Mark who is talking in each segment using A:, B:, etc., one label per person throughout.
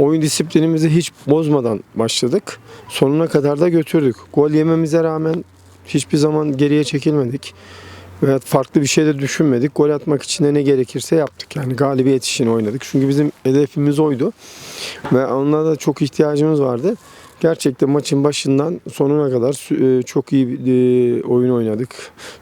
A: oyun disiplinimizi hiç bozmadan başladık. Sonuna kadar da götürdük. Gol yememize rağmen hiçbir zaman geriye çekilmedik. Veya farklı bir şey de düşünmedik. Gol atmak için de ne gerekirse yaptık. Yani galibiyet için oynadık. Çünkü bizim hedefimiz oydu. Ve onlara da çok ihtiyacımız vardı. Gerçekten maçın başından sonuna kadar e, çok iyi bir e, oyun oynadık.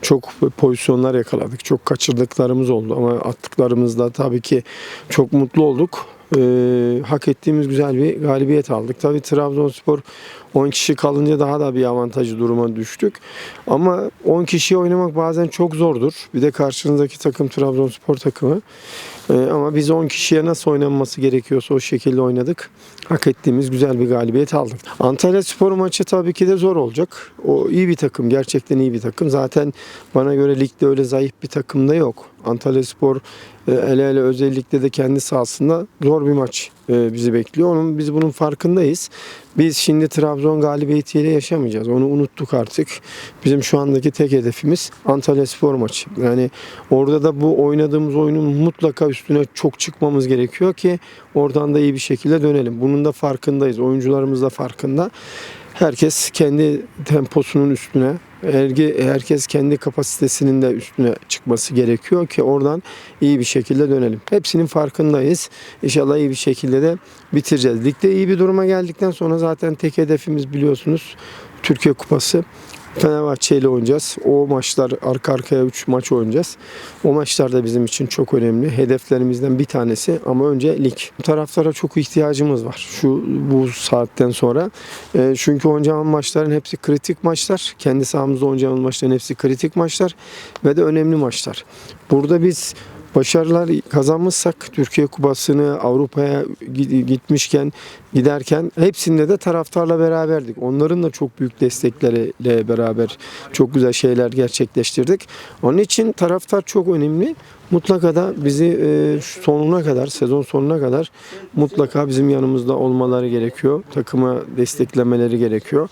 A: Çok pozisyonlar yakaladık. Çok kaçırdıklarımız oldu ama attıklarımızda tabii ki çok mutlu olduk. E, hak ettiğimiz güzel bir galibiyet aldık. Tabii Trabzonspor 10 kişi kalınca daha da bir avantajlı duruma düştük. Ama 10 kişi oynamak bazen çok zordur. Bir de karşınızdaki takım Trabzonspor takımı. Ee, ama biz 10 kişiye nasıl oynanması gerekiyorsa o şekilde oynadık. Hak ettiğimiz güzel bir galibiyet aldık. Antalya Spor maçı tabii ki de zor olacak. O iyi bir takım. Gerçekten iyi bir takım. Zaten bana göre ligde öyle zayıf bir takım da yok. Antalya Spor e, hele hele özellikle de kendi sahasında zor bir maç e, bizi bekliyor. Onun biz bunun farkındayız. Biz şimdi Trabzon galibiyetiyle yaşamayacağız. Onu unuttuk artık. Bizim şu andaki tek hedefimiz Antalya Spor maçı. Yani orada da bu oynadığımız oyunun mutlaka üstüne çok çıkmamız gerekiyor ki oradan da iyi bir şekilde dönelim. Bunun da farkındayız. Oyuncularımız da farkında. Herkes kendi temposunun üstüne, herkes kendi kapasitesinin de üstüne çıkması gerekiyor ki oradan iyi bir şekilde dönelim. Hepsinin farkındayız. İnşallah iyi bir şekilde de bitireceğiz. Ligde iyi bir duruma geldikten sonra zaten tek hedefimiz biliyorsunuz Türkiye Kupası. Fenerbahçe ile oynayacağız. O maçlar arka arkaya 3 maç oynayacağız. O maçlar da bizim için çok önemli. Hedeflerimizden bir tanesi ama önce lig. Bu taraftara çok ihtiyacımız var şu bu saatten sonra. E, çünkü oynayacağımız maçların hepsi kritik maçlar. Kendi sahamızda oynayacağımız maçların hepsi kritik maçlar ve de önemli maçlar. Burada biz başarılar kazanmışsak Türkiye Kupası'nı Avrupa'ya gi- gitmişken giderken hepsinde de taraftarla beraberdik. Onların da çok büyük destekleriyle beraber çok güzel şeyler gerçekleştirdik. Onun için taraftar çok önemli. Mutlaka da bizi e, sonuna kadar, sezon sonuna kadar mutlaka bizim yanımızda olmaları gerekiyor. Takıma desteklemeleri gerekiyor.